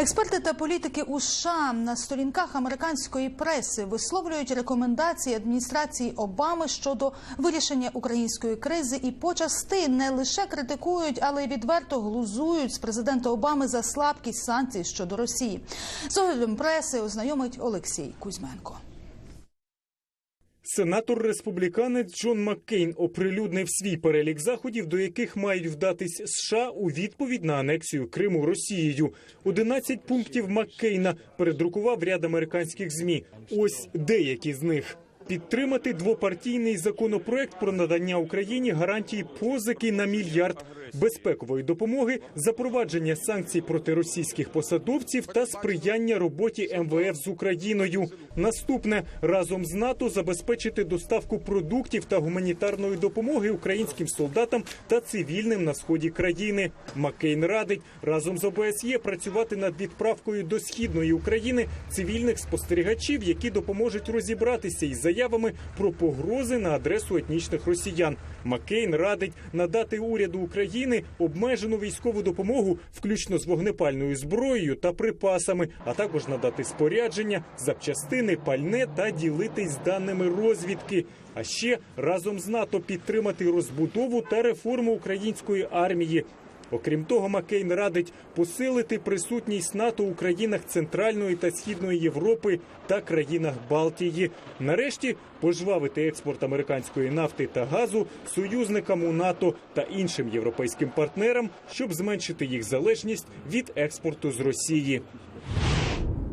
Експерти та політики у США на сторінках американської преси висловлюють рекомендації адміністрації Обами щодо вирішення української кризи і почасти не лише критикують, але й відверто глузують з президента Обами за слабкість санкцій щодо Росії. З оглядом преси ознайомить Олексій Кузьменко. Сенатор республіканець Джон Маккейн оприлюднив свій перелік заходів, до яких мають вдатись США у відповідь на анексію Криму Росією. 11 пунктів Маккейна передрукував ряд американських змі. Ось деякі з них. Підтримати двопартійний законопроект про надання Україні гарантії позики на мільярд безпекової допомоги, запровадження санкцій проти російських посадовців та сприяння роботі МВФ з Україною. Наступне разом з НАТО забезпечити доставку продуктів та гуманітарної допомоги українським солдатам та цивільним на сході країни. Маккейн радить разом з ОБСЄ працювати над відправкою до східної України цивільних спостерігачів, які допоможуть розібратися із заявами про погрози на адресу етнічних росіян. Маккейн радить надати уряду України обмежену військову допомогу, включно з вогнепальною зброєю та припасами, а також надати спорядження, запчастини, пальне та ділитись даними розвідки. А ще разом з НАТО підтримати розбудову та реформу української армії. Окрім того, Маккейн радить посилити присутність НАТО у країнах Центральної та Східної Європи та країнах Балтії. Нарешті пожвавити експорт американської нафти та газу союзникам у НАТО та іншим європейським партнерам, щоб зменшити їх залежність від експорту з Росії.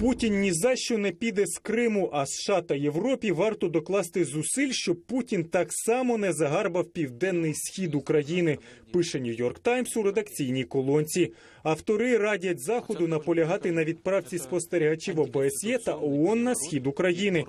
Путін ні за що не піде з Криму, а США та Європі варто докласти зусиль, щоб Путін так само не загарбав південний схід України. Пише Нью-Йорк Таймс у редакційній колонці. Автори радять заходу наполягати на відправці спостерігачів ОБСЄ та ООН на схід України.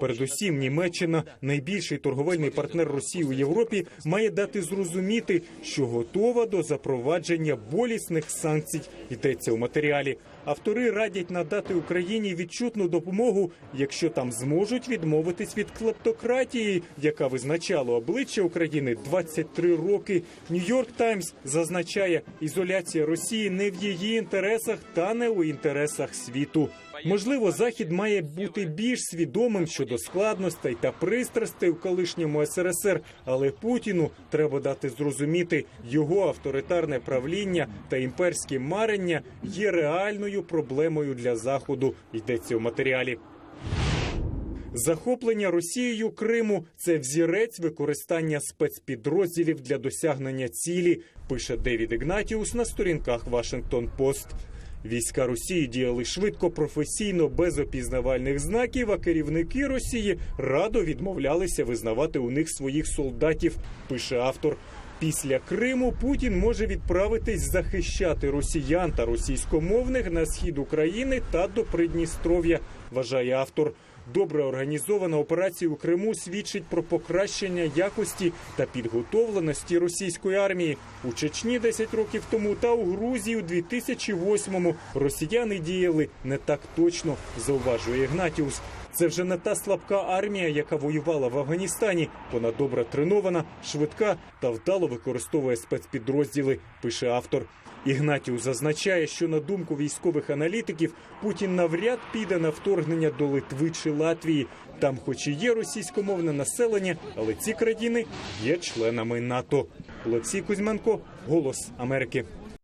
Передусім, Німеччина, найбільший торговельний партнер Росії у Європі, має дати зрозуміти, що готова до запровадження болісних санкцій. Йдеться у матеріалі. Автори радять надати Україні відчутну допомогу, якщо там зможуть відмовитись від клептократії, яка визначала обличчя України 23 роки. Нью-Йорк Таймс зазначає, ізоляція Росії не в її інтересах та не у інтересах світу. Можливо, захід має бути більш свідомим щодо складностей та пристрастей у колишньому СРСР, але Путіну треба дати зрозуміти, його авторитарне правління та імперські марення є реальною проблемою для заходу. Йдеться у матеріалі. Захоплення Росією Криму це взірець використання спецпідрозділів для досягнення цілі. Пише Девід Ігнатіус на сторінках Вашингтон Пост. Війська Росії діяли швидко, професійно, без опізнавальних знаків. А керівники Росії радо відмовлялися визнавати у них своїх солдатів. Пише автор. Після Криму Путін може відправитись захищати росіян та російськомовних на схід України та до Придністров'я. Вважає автор. Добре організована операція у Криму свідчить про покращення якості та підготовленості російської армії у Чечні 10 років тому та у Грузії у 2008-му росіяни діяли не так точно, зауважує Ігнатіус. Це вже не та слабка армія, яка воювала в Афганістані. Вона добре тренована, швидка та вдало використовує спецпідрозділи. Пише автор. Ігнатіус зазначає, що на думку військових аналітиків Путін навряд піде на вторгнення до Литви чи Латвії. Там, хоч і є російськомовне населення, але ці країни є членами НАТО. Олексій Кузьменко, Голос Америки.